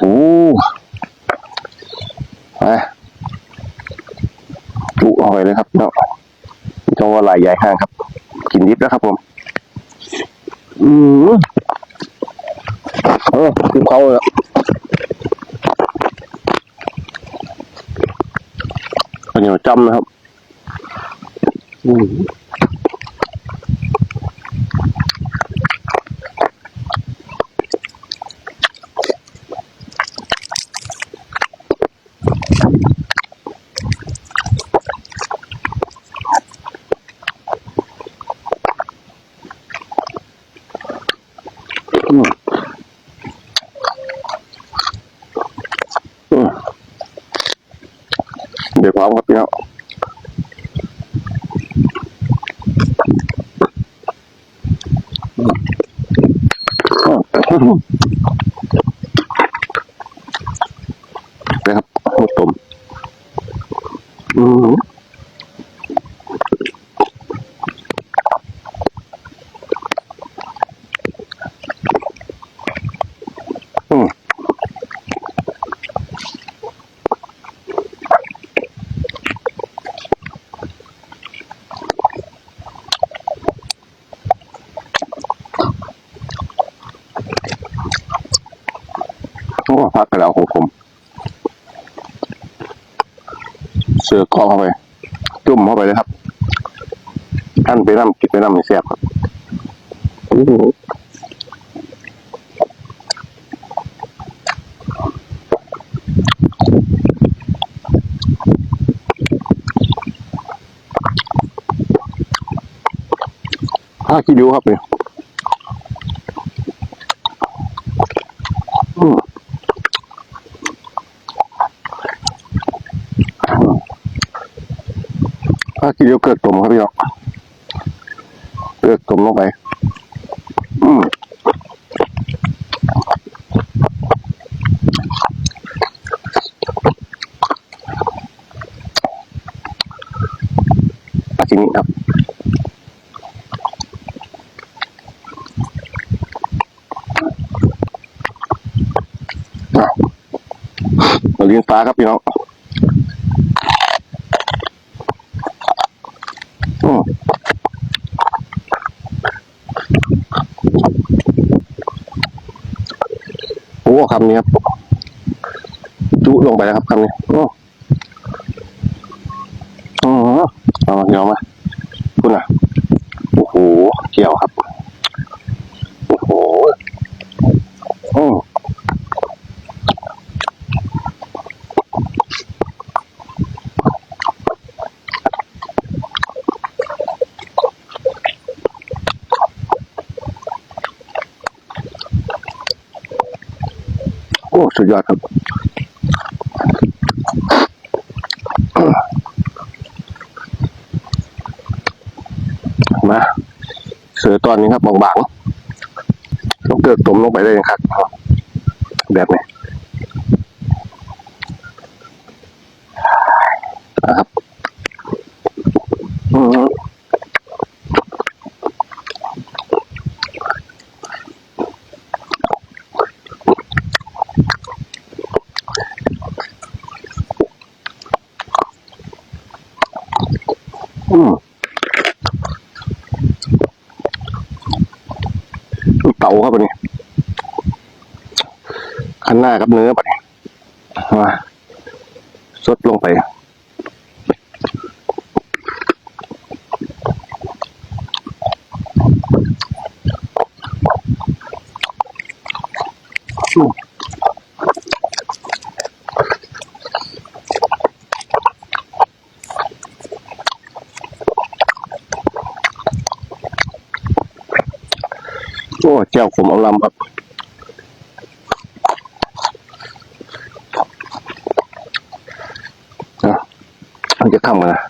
โอ้ไปจุเอาไปเลยครับเนาะจังว่าลายใหญ่ห้างครับ กินดิบแล้วครับผม อืมเออคือเขาเลยเหนียวจำนะครับ อืม เดี๋ยวพร้อมครับพี่น้องนะครับหมูต้มอืมอืม โอ้พักกระเดาของผมเสือกรอเข้าไป จุ่มเข้าไปเลยครับท่านไปน้ำกินไปน้ำไม่แซ่บครับห้าขี้ริ้วครับเนี่ย ถ้ากินเดียวเกิดตุ่มครับพี่น้องเลือกตุ่มลงไป อืมอาชิมิครับอะมาเลี้ยงปลาครับพี่น้อง อืม โอ้คำนี้ครับ จุลงไปแล้วครับคำนี้ โอ้อ๋อเอาเดี๋ยวมาคุณอะ โอ้โห เกี่ยวครับ โอ้โหอืมโอ้สุดยอดครับมาเสือตอนนี้ครับบางๆต้องเกิดตุ่มลงไปเลยครับ แบบนี้นะครับ เต่าครับอันนี้ขันหน้ากับเนื้อปะเนี่ยมาสดลงไป โอ้เจ้าขมเอาลำครับอะมันจะข้ามกันนะ